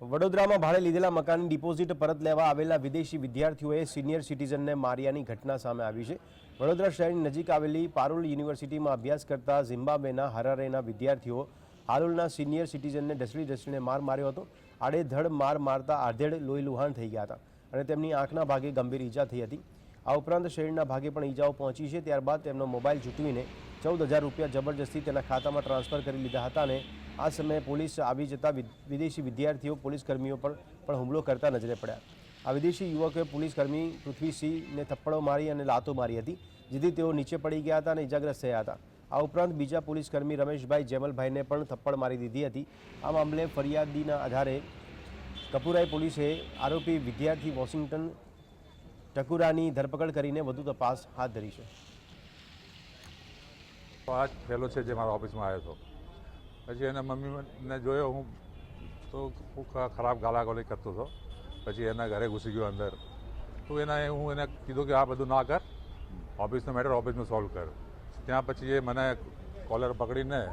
વડોદરામાં ભાડે લીધેલા મકાનની ડિપોઝિટ પરત લેવા આવેલા વિદેશી વિદ્યાર્થીઓએ સિનિયર સિટીઝનને માર્યાની ઘટના સામે આવી છે. વડોદરા શહેરની નજીક આવેલી પારુલ યુનિવર્સિટીમાં અભ્યાસ કરતા ઝિમ્બાબ્વેના હરારેના વિદ્યાર્થીઓ હાલોલના સિનિયર સિટીઝનને ઢસડી ઢસડીને માર માર્યો હતો. આડેધડ માર મારતા આધેડ લોહી લુહાણ થઈ ગયા હતા અને તેમની આંખના ભાગે ગંભીર ઈજા થઈ હતી. આ ઉપરાંત શરીરના ભાગે પણ ઈજાઓ પહોંચી છે. ત્યારબાદ તેમનો મોબાઈલ ઝૂંટવીને ચૌદ હજાર રૂપિયા જબરજસ્તી તેના ખાતામાં ટ્રાન્સફર કરી લીધા હતા અને આ સમયે પોલીસ આવી જતા વિદેશી વિદ્યાર્થીઓ પોલીસ કર્મીઓ પર પણ હુમલો કરતા નજરે પડ્યા. આ વિદેશી યુવકોએ પોલીસ કર્મી પૃથ્વીસિંહને થપ્પડો મારી અને લાતો મારી હતી, જેથી તેઓ નીચે પડી ગયા હતા અને ઇજાગ્રસ્ત થયા હતા. આ ઉપરાંત બીજા પોલીસ કર્મી રમેશભાઈ જેમલભાઈને પણ થપ્પડ મારી દીધી હતી. આ મામલે ફરિયાદીના આધારે કપુરાઈ પોલીસે આરોપી વિદ્યાર્થી વોશિંગ્ટન ટકુરાની ધરપકડ કરીને વધુ તપાસ હાથ ધરી છે. તો આ પહેલો છે જે મારા ઓફિસમાં આવ્યો હતો. પછી એના મમ્મીને જોયો, હું તો હું ખ- ખરાબ ગાલાગોલી કરતો હતો. પછી એના ઘરે ઘૂસી ગયો અંદર. તો એના હું એને કીધું કે આ બધું ના કર. ઓફિસનો મેટર ઓફિસમાં સોલ્વ કર. ત્યાં પછી એ મને કોલર પકડીને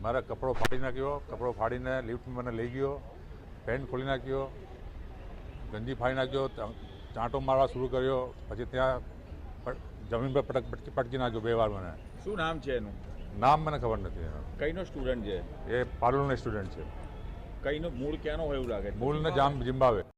મારા કપડો ફાડી નાખ્યો. કપડો ફાડીને લિફ્ટમાં મને લઈ ગયો. પેન્ટ ખોલી નાખ્યો. ગંજી ફાડી નાખ્યો. ચાંટો મારવા શરૂ કર્યો. પછી ત્યાં જમીન પર પટકી પટકી નાખ્યો બે વાર મને. શું નામ છે એનું? નામ મને ખબર નથી એનું કઈનો સ્ટુડન્ટ છે? એ પારુલનો સ્ટુડન્ટ છે. કઈનો મૂળ ક્યાંનો હોય એવું લાગે મૂળને જામ જિમ્બાવે